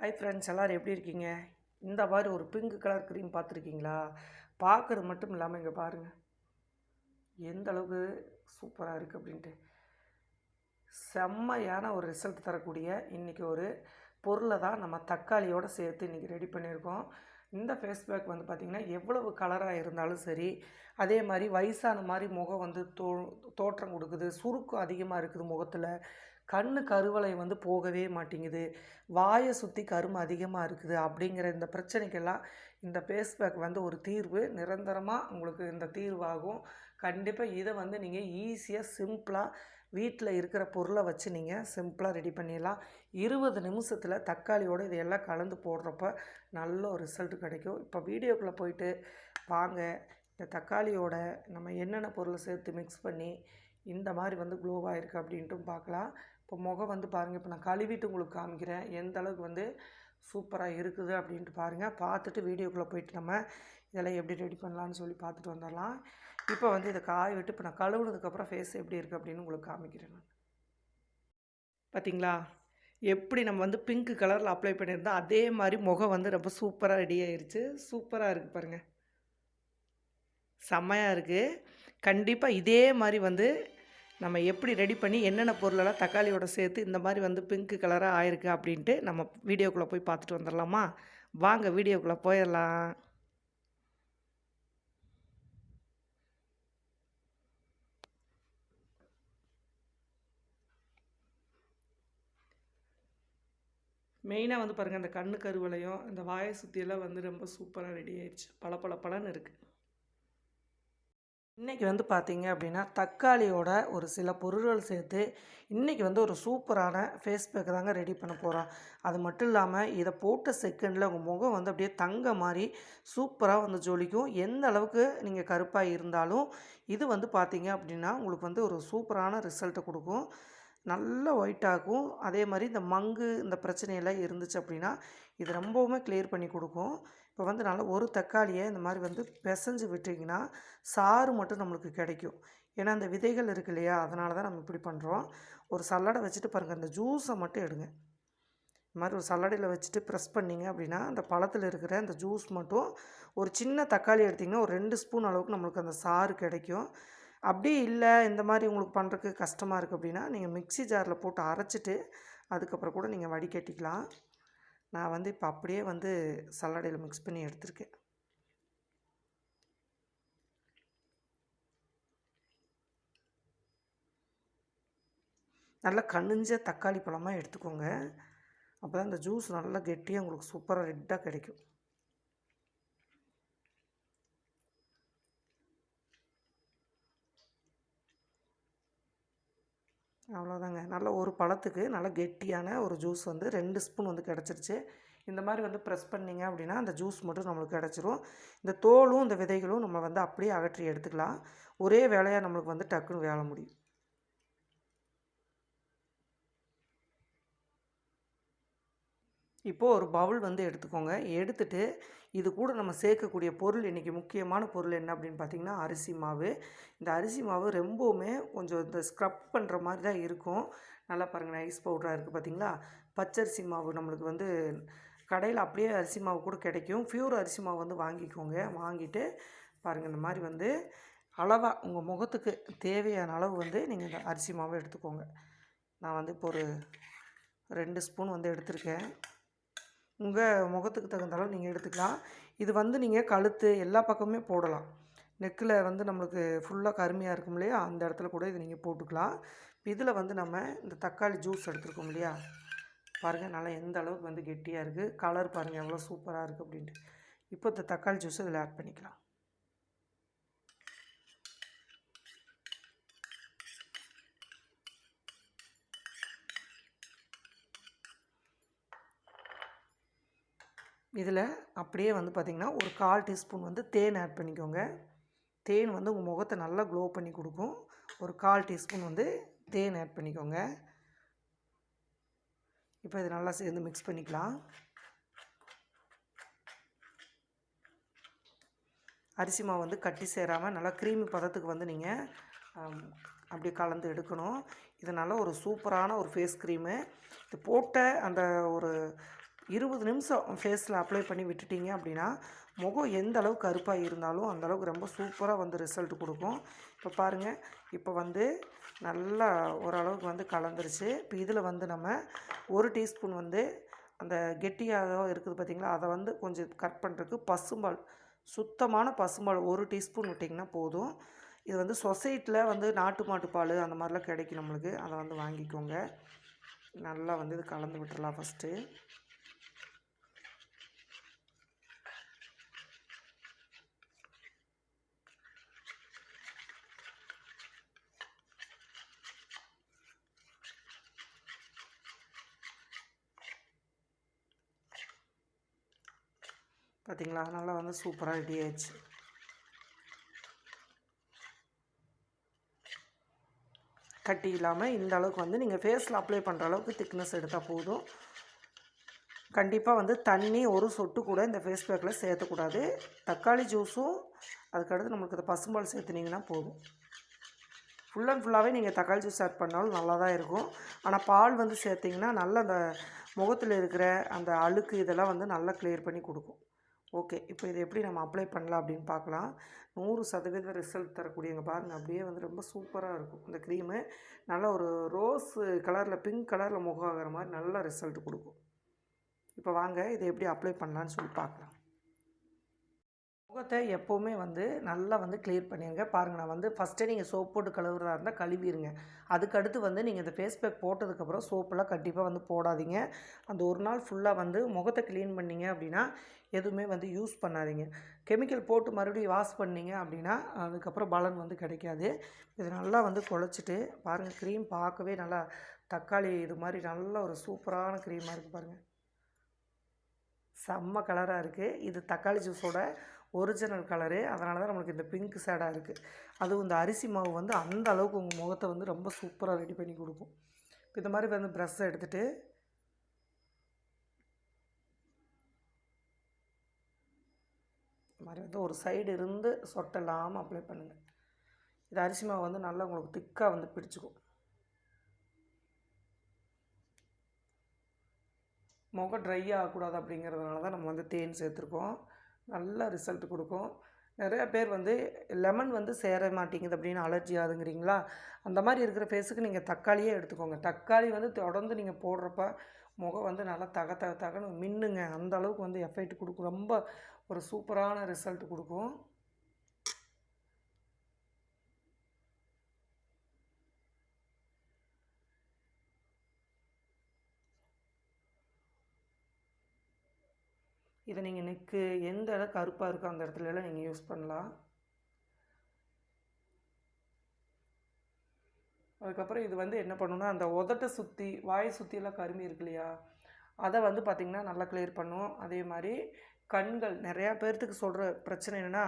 Hi friends எல்லோரும் எப்படி இருக்கீங்க? இந்த மாதிரி ஒரு பிங்க் கலர் க்ரீம் பார்த்துருக்கீங்களா? பார்க்குறது மட்டும் இல்லாமல் இங்கே பாருங்கள் எந்த அளவுக்கு சூப்பராக இருக்குது அப்படின்ட்டு. செம்மையான ஒரு ரிசல்ட் தரக்கூடிய இன்றைக்கி ஒரு பொருளை தான் நம்ம தக்காளியோடு சேர்த்து இன்றைக்கி ரெடி பண்ணியிருக்கோம். இந்த ஃபேஸ் பேக் வந்து பார்த்திங்கன்னா எவ்வளவு கலராக இருந்தாலும் சரி அதே மாதிரி வயசான மாதிரி முகம் வந்து தோ தோற்றம் கொடுக்குது சுருக்கம் அதிகமாக இருக்குது முகத்தில். கண் கருவளை வந்து போகவே மாட்டேங்குது. வாயை சுற்றி கரும அதிகமாக இருக்குது. அப்படிங்கிற இந்த பிரச்சனைக்கெல்லாம் இந்த பேஸ்பேக் வந்து ஒரு தீர்வு. நிரந்தரமாக உங்களுக்கு இந்த தீர்வாகும். கண்டிப்பாக இதை வந்து நீங்கள் ஈஸியாக சிம்பிளாக வீட்டில் இருக்கிற பொருளை வச்சு நீங்கள் சிம்பிளாக ரெடி பண்ணிடலாம். இருபது நிமிஷத்தில் தக்காளியோடு இதையெல்லாம் கலந்து போடுறப்ப நல்ல ரிசல்ட் கிடைக்கும். இப்போ வீடியோக்குள்ளே போயிட்டு வாங்க. இந்த தக்காளியோட நம்ம என்னென்ன பொருளை சேர்த்து மிக்ஸ் பண்ணி இந்த மாதிரி வந்து க்ளோவாக இருக்குது அப்படின்ட்டும் பார்க்கலாம். இப்போ முகம் வந்து பாருங்கள் இப்போ நான் கழுவிட்டு உங்களுக்கு காமிக்கிறேன். எந்த அளவுக்கு வந்து சூப்பராக இருக்குது அப்படின்ட்டு பாருங்கள் பார்த்துட்டு வீடியோக்குள்ளே போயிட்டு நம்ம இதெல்லாம் எப்படி ரெடி பண்ணலான்னு சொல்லி பார்த்துட்டு வந்துடலாம். இப்போ வந்து இதை காய விட்டு இப்போ நான் கழுவுனதுக்கப்புறம் ஃபேஸ் எப்படி இருக்குது அப்படின்னு உங்களுக்கு காமிக்கிறேன் நான். எப்படி நம்ம வந்து பிங்க் கலரில் அப்ளை பண்ணியிருந்தோம் அதே மாதிரி முகம் வந்து ரொம்ப சூப்பராக ரெடி ஆயிடுச்சு சூப்பராக இருக்குது பாருங்கள் செம்மையாக இருக்குது கண்டிப்பாக இதே மாதிரி வந்து நம்ம எப்படி ரெடி பண்ணி என்னென்ன பொருளெல்லாம் தக்காளியோட சேர்த்து இந்த மாதிரி வந்து பிங்க் கலராக ஆயிருக்கு அப்படின்ட்டு நம்ம வீடியோக்குள்ளே போய் பார்த்துட்டு வந்துடலாமா வாங்க வீடியோக்குள்ளே போயிடலாம் மெயினாக வந்து பாருங்கள் இந்த கண்ணு கருவலையும் அந்த வாயை சுற்றியெல்லாம் வந்து ரொம்ப சூப்பராக ரெடி ஆயிடுச்சு. பல பல பலன்னு இருக்குது இன்றைக்கி வந்து பார்த்தீங்க அப்படின்னா தக்காளியோட ஒரு சில பொருட்கள் சேர்த்து இன்றைக்கி வந்து ஒரு சூப்பரான ஃபேஸ் பேக் தாங்க ரெடி பண்ண போகிறோம் அது மட்டும் இல்லாமல் இதை போட்ட செகண்டில் உங்கள் முகம் வந்து அப்படியே தங்க மாதிரி சூப்பராக வந்து ஜொலிக்கும். எந்த அளவுக்கு நீங்கள் கருப்பாக இருந்தாலும் இது வந்து பார்த்தீங்க அப்படின்னா உங்களுக்கு வந்து ஒரு சூப்பரான ரிசல்ட்டை கொடுக்கும். நல்ல ஒயிட்டாகும் அதே மாதிரி இந்த மங்கு இந்த பிரச்சனையெல்லாம் இருந்துச்சு அப்படின்னா இது ரொம்பவுமே கிளியர் பண்ணி கொடுக்கும். இப்போ வந்து நல்லா ஒரு தக்காளியை இந்த மாதிரி வந்து பிசைஞ்சு விட்டிங்கன்னா சாறு மட்டும் நம்மளுக்கு கிடைக்கும். ஏன்னா அந்த விதைகள் இருக்கு இல்லையா? அதனால தான் நம்ம இப்படி பண்ணுறோம் ஒரு சல்லடை வச்சுட்டு பாருங்கள் அந்த ஜூஸை மட்டும் எடுங்க. இந்த மாதிரி ஒரு சல்லடையில் வச்சுட்டு ப்ரெஸ் பண்ணிங்க அப்படின்னா அந்த பழத்தில் இருக்கிற அந்த ஜூஸ் மட்டும் ஒரு சின்ன தக்காளி எடுத்திங்கன்னா ஒரு ரெண்டு ஸ்பூன் அளவுக்கு நம்மளுக்கு அந்த சாறு கிடைக்கும். அப்படி இல்லை இந்த மாதிரி உங்களுக்கு பண்ணுறதுக்கு கஷ்டமாக இருக்குது அப்படின்னா நீங்கள் மிக்ஸி ஜாரில் போட்டு அரைச்சிட்டு அதுக்கப்புறம் கூட நீங்கள் வடிகட்டிக்கலாம். நான் வந்து இப்போ அப்படியே வந்து சல்லடையில் மிக்ஸ் பண்ணி எடுத்திருக்கேன். நல்லா கனிஞ்ச தக்காளி பழமாக எடுத்துக்கோங்க. அப்போ தான் இந்த ஜூஸ் நல்லா கெட்டியாக உங்களுக்கு சூப்பராக ரெட்டாக கிடைக்கும். அவ்வளோதாங்க நல்ல ஒரு பழத்துக்கு நல்ல கெட்டியான ஒரு ஜூஸ் வந்து ரெண்டு ஸ்பூன் வந்து கிடச்சிருச்சு. இந்த மாதிரி வந்து ப்ரெஸ் பண்ணிங்க அப்படின்னா அந்த ஜூஸ் மட்டும் நம்மளுக்கு கிடச்சிரும். இந்த தோலும் இந்த விதைகளும் நம்ம வந்து அப்படியே அகற்றி எடுத்துக்கலாம். ஒரே வேலையாக நம்மளுக்கு வந்து டக்குன்னு வேலை முடியும். இப்போது ஒரு பவுல் வந்து எடுத்துக்கோங்க. எடுத்துட்டு இது கூட நம்ம சேர்க்கக்கூடிய பொருள் இன்றைக்கி முக்கியமான பொருள் என்ன அப்படின்னு பார்த்திங்கன்னா அரிசி மாவு. இந்த அரிசி மாவு ரொம்பவுமே கொஞ்சம் இந்த ஸ்க்ரப் பண்ணுற மாதிரி தான் இருக்கும். நல்லா பாருங்கள் ஐஸ் பவுடராக இருக்குது பார்த்திங்களா? பச்சரிசி மாவு நம்மளுக்கு வந்து கடையில் அப்படியே அரிசி மாவு கூட கிடைக்கும். ஃப்யூர் அரிசி மாவு வந்து வாங்கிக்கோங்க. வாங்கிட்டு பாருங்கள் இந்த மாதிரி வந்து அளவாக உங்கள் முகத்துக்கு தேவையான அளவு வந்து நீங்கள் இந்த அரிசி மாவை எடுத்துக்கோங்க. நான் வந்து இப்போ ஒரு ரெண்டு ஸ்பூன் வந்து எடுத்திருக்கேன். உங்கள் முகத்துக்கு தகுந்த அளவு நீங்கள் எடுத்துக்கலாம். இது வந்து நீங்கள் கழுத்து எல்லா பக்கமுமே போடலாம். நெக்கில் வந்து நம்மளுக்கு ஃபுல்லாக கருமையாக இருக்கும் இல்லையா? அந்த இடத்துல கூட இது நீங்கள் போட்டுக்கலாம். இதில் வந்து நம்ம இந்த தக்காளி ஜூஸ் எடுத்துருக்கோம் இல்லையா? பாருங்கள் நல்லா எந்த அளவுக்கு வந்து கெட்டியாக இருக்குது கலர் பாருங்கள் எவ்வளோ சூப்பராக இருக்குது அப்படின்ட்டு. இப்போ இந்த தக்காளி ஜூஸ் இதில் ஆட் பண்ணிக்கலாம். இதில் அப்படியே வந்து பார்த்திங்கன்னா ஒரு கால் டீஸ்பூன் வந்து தேன் ஆட் பண்ணிக்கோங்க. தேன் வந்து உங்கள் முகத்தை நல்லா க்ளோ பண்ணி கொடுக்கும். ஒரு கால் டீஸ்பூன் வந்து தேன் ஆட் பண்ணிக்கோங்க. இப்போ இது நல்லா சேர்ந்து மிக்ஸ் பண்ணிக்கலாம். அரிசி மாவு வந்து கட்டி சேராமல் நல்லா க்ரீமி பதத்துக்கு வந்து நீங்கள் அப்படி கலந்து எடுக்கணும். இதனால் ஒரு சூப்பரான ஒரு ஃபேஸ் க்ரீமு இது போட்ட அந்த ஒரு இருபது நிமிஷம் ஃபேஸில் அப்ளை பண்ணி விட்டுட்டீங்க அப்படின்னா முகம் எந்த அளவுக்கு கருப்பாக இருந்தாலும் அந்த அளவுக்கு ரொம்ப சூப்பராக வந்து ரிசல்ட் கொடுக்கும். இப்போ பாருங்கள் இப்போ வந்து நல்லா ஓரளவுக்கு வந்து கலந்துருச்சு. இப்போ இதில் வந்து நம்ம ஒரு டீஸ்பூன் வந்து அந்த கெட்டியாக இருக்குது பார்த்திங்களா அதை வந்து கொஞ்சம் கட் பண்ணுறதுக்கு பசும்பால் சுத்தமான பசும்பால் ஒரு டீஸ்பூன் விட்டிங்கன்னா போதும். இது வந்து சொசைட்டியில் வந்து நாட்டு மாட்டு பால் அந்த மாதிரிலாம் கிடைக்கும் நம்மளுக்கு. அதை வந்து வாங்கிக்கோங்க. நல்லா வந்து இது கலந்து விட்டுடலாம் ஃபஸ்ட்டு பார்த்தீங்களா அதனால் வந்து சூப்பராக ரெடி ஆயிடுச்சு. கட்டி இல்லாமல் இந்த அளவுக்கு வந்து நீங்கள் ஃபேஸில் அப்ளை பண்ணுற அளவுக்கு திக்னஸ் எடுத்தால் போதும். கண்டிப்பாக வந்து தண்ணி ஒரு சொட்டு கூட இந்த ஃபேஸ் பேக்கில் சேர்த்தக்கூடாது. தக்காளி ஜூஸும் அதுக்கடுத்து நம்மளுக்கு இந்த பசும்பால் சேர்த்துனீங்கன்னா போதும். ஃபுல் அண்ட் ஃபுல்லாகவே நீங்கள் தக்காளி ஜூஸ் ஆட் பண்ணாலும் நல்லா தான் இருக்கும். ஆனால் பால் வந்து சேர்த்திங்கன்னா நல்ல அந்த முகத்தில் இருக்கிற அந்த அழுக்கு இதெல்லாம் வந்து நல்லா கிளியர் பண்ணி கொடுக்கும். ஓகே. இப்போ இதை எப்படி நம்ம அப்ளை பண்ணலாம் அப்படின்னு பார்க்கலாம். நூறு சதவீத ரிசல்ட் தரக்கூடியங்க பாருங்கள் அப்படியே வந்து ரொம்ப சூப்பராக இருக்கும். இந்த க்ரீமு நல்ல ஒரு ரோஸ் கலரில் பிங்க் கலரில் முகம் ஆகிற மாதிரி நல்ல ரிசல்ட் கொடுக்கும். இப்போ வாங்க இதை எப்படி அப்ளை பண்ணலான்னு சொல்லி பார்க்கலாம். முகத்தை எப்போவுமே வந்து நல்லா வந்து கிளியர் பண்ணிடுங்க பாருங்கள் நான் வந்து ஃபஸ்ட்டே நீங்கள் சோப் போட்டு கழுவுறதா இருந்தால் கழுவிடுங்க அதுக்கடுத்து வந்து நீங்கள் இந்த ஃபேஸ் பேக் போட்டதுக்கப்புறம் சோப்பெல்லாம் கண்டிப்பாக வந்து போடாதீங்க. அந்த ஒரு நாள் ஃபுல்லாக வந்து முகத்தை க்ளீன் பண்ணீங்க அப்படின்னா எதுவுமே வந்து யூஸ் பண்ணாதீங்க. கெமிக்கல் போட்டு மறுபடியும் வாஷ் பண்ணீங்க அப்படின்னா அதுக்கப்புறம் பலன் வந்து கிடைக்காது. இது நல்லா வந்து குழச்சிட்டு பாருங்கள் க்ரீம் பார்க்கவே நல்லா தக்காளி இது மாதிரி நல்ல ஒரு சூப்பரான க்ரீமாக இருக்குது பாருங்கள் செம்ம கலராக இருக்குது இது தக்காளி ஜூஸோட ஒரிஜினல் கலரு. அதனால தான் நம்மளுக்கு இந்த பிங்க் சேடாக இருக்குது அதுவும் இந்த அரிசி மாவு வந்து அந்த அளவுக்கு உங்கள் முகத்தை வந்து ரொம்ப சூப்பராக ரெடி பண்ணி கொடுக்கும். இப்போ இந்த மாதிரி வந்து ப்ரெஷ்ஷை எடுத்துகிட்டு இந்த மாதிரி வந்து ஒரு சைடு இருந்து சொட்டை இல்லாமல் அப்ளை பண்ணுங்கள் இது அரிசி மாவு வந்து நல்லா உங்களுக்கு திக்காக வந்து பிடிச்சிக்கும். முகம் ட்ரை ஆகக்கூடாது அப்படிங்கிறதுனால தான் நம்ம வந்து தேன் சேர்த்துருக்கோம். நல்ல ரிசல்ட் கொடுக்கும். நிறைய பேர் வந்து லெமன் வந்து சேர மாட்டேங்குது அப்படின்னு அலர்ஜி ஆகுதுங்கிறீங்களா? அந்த மாதிரி இருக்கிற ஃபேஸுக்கு நீங்கள் தக்காளியே எடுத்துக்கோங்க. தக்காளி வந்து தொடர்ந்து நீங்கள் போடுறப்ப முகம் வந்து நல்லா தக தக தகன்னு மின்னுங்க. அந்த அளவுக்கு வந்து எஃபெக்ட் கொடுக்கும். ரொம்ப ஒரு சூப்பரான ரிசல்ட் கொடுக்கும். இதை நீங்கள் நெக்கு எந்த இடம் கருப்பாக இருக்கோ அந்த இடத்துலலாம் நீங்கள் யூஸ் பண்ணலாம். அதுக்கப்புறம் இது வந்து என்ன பண்ணுன்னா அந்த உதட்டை சுற்றி வாயை சுற்றியெல்லாம் கருமி இருக்கு இல்லையா? அதை வந்து பார்த்திங்கன்னா நல்லா கிளியர் பண்ணும். அதே மாதிரி கண்கள் நிறையா பேர்த்துக்கு சொல்கிற பிரச்சனை என்னென்னா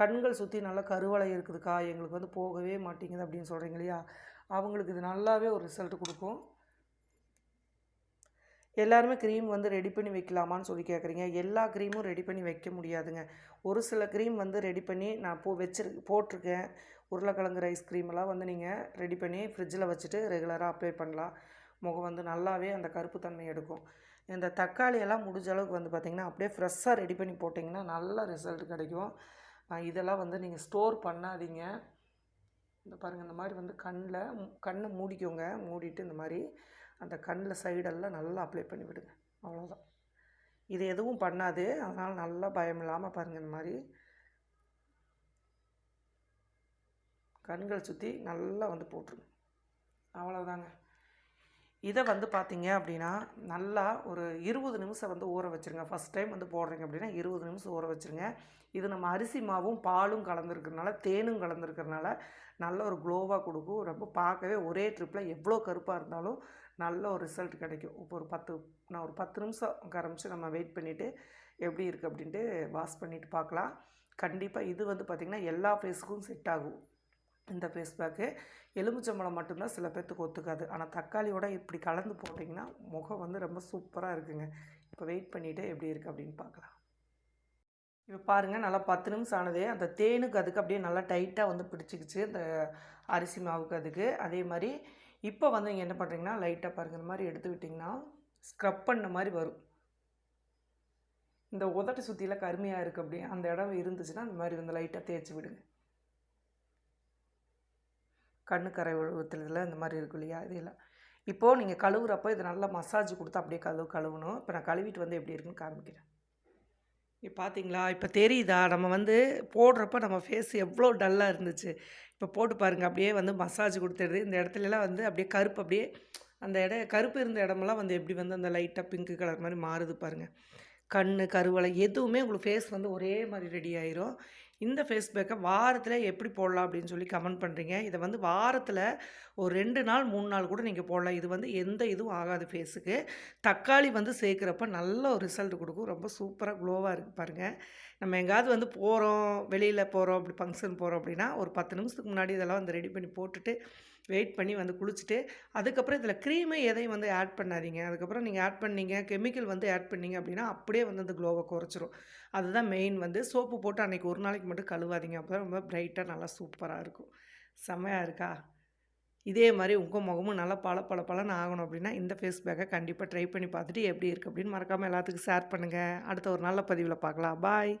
கண்கள் சுற்றி நல்லா கருவலை இருக்குதுக்கா எங்களுக்கு வந்து போகவே மாட்டேங்குது அப்படின்னு சொல்கிறீங்க இல்லையா? அவங்களுக்கு இது நல்லாவே ஒரு ரிசல்ட் கொடுக்கும். எல்லாருமே க்ரீம் வந்து ரெடி பண்ணி வைக்கலாமான்னு சொல்லி கேட்குறீங்க எல்லா க்ரீமும் ரெடி பண்ணி வைக்க முடியாதுங்க. ஒரு சில க்ரீம் வந்து ரெடி பண்ணி நான் போ வச்சிரு போட்டிருக்கேன். உருளைக்கிழங்கு ரைஸ் க்ரீமெல்லாம் வந்து நீங்கள் ரெடி பண்ணி ஃப்ரிட்ஜில் வச்சுட்டு ரெகுலராக அப்ளை பண்ணலாம். முகம் வந்து நல்லாவே அந்த கருப்பு தன்மை எடுக்கும். இந்த தக்காளியெல்லாம் முடிஞ்ச அளவுக்கு வந்து பார்த்திங்கன்னா அப்படியே ஃப்ரெஷ்ஷாக ரெடி பண்ணி போட்டிங்கன்னா நல்ல ரிசல்ட் கிடைக்கும். இதெல்லாம் வந்து நீங்கள் ஸ்டோர் பண்ணாதீங்க. இந்த பாருங்கள் இந்த மாதிரி வந்து கண்ணில் கண்ணை மூடிக்கோங்க. மூடிட்டு இந்த மாதிரி அந்த கண்ணில் சைடெல்லாம் நல்லா அப்ளை பண்ணி விடுங்க அவ்வளோதான் இது எதுவும் பண்ணாது. அதனால் நல்லா பயம் இல்லாமல் பாருங்கள் இந்த மாதிரி. கண்கள் சுற்றி நல்லா வந்து போட்டுருங்க. அவ்வளோதாங்க இதை வந்து பார்த்தீங்க அப்படின்னா நல்லா ஒரு இருபது நிமிஷம் வந்து ஊற வச்சுருங்க. ஃபஸ்ட் டைம் வந்து போடுறீங்க அப்படின்னா இருபது நிமிஷம் ஊற வச்சுருங்க. இது நம்ம அரிசி மாவும் பாலும் கலந்துருக்கிறனால தேனும் கலந்துருக்கிறனால நல்ல ஒரு க்ளோவாக கொடுக்கும். ரொம்ப பார்க்கவே ஒரே ட்ரிப்பில் எவ்வளோ கருப்பாக இருந்தாலும் நல்ல ஒரு ரிசல்ட் கிடைக்கும். இப்போ ஒரு பத்து நான் ஒரு பத்து நிமிஷம் ஆரம்பித்து நம்ம வெயிட் பண்ணிவிட்டு எப்படி இருக்குது அப்படின்ட்டு வாஷ் பண்ணிவிட்டு பார்க்கலாம். கண்டிப்பாக இது வந்து பார்த்திங்கன்னா எல்லா ஃபேஸுக்கும் செட் ஆகும். இந்த ஃபேஸ் பேக்கு எலுமிச்சம்பழம் மட்டும்தான் சில பேர்த்துக்கு ஒத்துக்காது. ஆனால் தக்காளியோட இப்படி கலந்து போட்டிங்கன்னா முகம் வந்து ரொம்ப சூப்பராக இருக்குங்க. இப்போ வெயிட் பண்ணிவிட்டு எப்படி இருக்குது அப்படின்னு பார்க்கலாம். இப்போ பாருங்கள் நல்லா பத்து நிமிஷம் ஆனதே அந்த தேனுக்கு அதுக்கு அப்படியே நல்லா டைட்டாக வந்து பிடிச்சிக்கிச்சு. இந்த அரிசி மாவுக்கு அதுக்கு. அதே மாதிரி இப்போ வந்து நீங்கள் என்ன பண்ணுறீங்கன்னா லைட்டாக பாருங்கள் இந்த மாதிரி எடுத்து விட்டிங்கன்னா ஸ்க்ரப் பண்ண மாதிரி வரும். இந்த உதட்டு சுற்றிலாம் கருமையாக இருக்குது அப்படியே அந்த இடம் இருந்துச்சுன்னா அந்த மாதிரி வந்து லைட்டாக தேய்ச்சி விடுங்க. கண்ணு கரை உழுவத்தில் இந்த மாதிரி இருக்கும் இல்லையா? இதெல்லாம் இப்போது நீங்கள் கழுவுறப்போ இதை நல்லா மசாஜ் கொடுத்து அப்படியே கழுவு கழுவணும். இப்போ நான் கழுவிட்டு வந்து எப்படி இருக்குன்னு காமிக்கிறேன். இப்போ பார்த்தீங்களா இப்போ தெரியுதா? நம்ம வந்து போடுறப்ப நம்ம ஃபேஸ் எவ்வளோ டல்லாக இருந்துச்சு. இப்போ போட்டு பாருங்கள் அப்படியே வந்து மசாஜ் கொடுத்துடுது. இந்த இடத்துலலாம் வந்து அப்படியே கருப்பு அப்படியே அந்த இட கருப்பு இருந்த இடமெல்லாம் வந்து எப்படி வந்து அந்த லைட்டாக பிங்க் கலர் மாதிரி மாறுது பாருங்கள் கண் கருவலை எதுவுமே உங்களுக்கு ஃபேஸ் வந்து ஒரே மாதிரி ரெடி ஆயிரும். இந்த ஃபேஸ் பேக்கை வாரத்தில் எப்படி போடலாம் அப்படின்னு சொல்லி கமெண்ட் பண்ணுறீங்க இதை வந்து வாரத்தில் ஒரு ரெண்டு நாள் மூணு நாள் கூட நீங்கள் போடலாம். இது வந்து எந்த இதுவும் ஆகாது ஃபேஸுக்கு. தக்காளி வந்து சேர்க்குறப்ப நல்ல ஒரு ரிசல்ட் கொடுக்கும். ரொம்ப சூப்பராக க்ளோவாக இருக்குது பாருங்கள் நம்ம எங்கேயாவது வந்து போகிறோம் வெளியில் போகிறோம் அப்படி ஃபங்க்ஷன் போகிறோம் அப்படின்னா ஒரு பத்து நிமிஷத்துக்கு முன்னாடி இதெல்லாம் வந்து ரெடி பண்ணி போட்டுட்டு வெயிட் பண்ணி வந்து குளிச்சுட்டு அதுக்கப்புறம் இதில் க்ரீமை எதையும் வந்து ஆட் பண்ணாதீங்க. அதுக்கப்புறம் நீங்கள் ஆட் பண்ணீங்க கெமிக்கல் வந்து ஆட் பண்ணீங்க அப்படின்னா அப்படியே வந்து அந்த க்ளோவை குறைச்சிரும். அதுதான் மெயின் வந்து சோப்பு போட்டு அன்றைக்கி ஒரு நாளைக்கு மட்டும் கழுவாதீங்க. அப்போ தான் ரொம்ப பிரைட்டாக நல்லா சூப்பராக இருக்கும். செம்மையாக இருக்கா? இதே மாதிரி உங்கள் முகமும் நல்லா பல பல பலன்னு ஆகணும் அப்படின்னா இந்த ஃபேஸ் பேக்கை கண்டிப்பாக ட்ரை பண்ணி பார்த்துட்டு எப்படி இருக்குது அப்படின்னு மறக்காமல் எல்லாத்துக்கும் ஷேர் பண்ணுங்கள் அடுத்த ஒரு நல்ல பதிவில் பார்க்கலாம். பாய்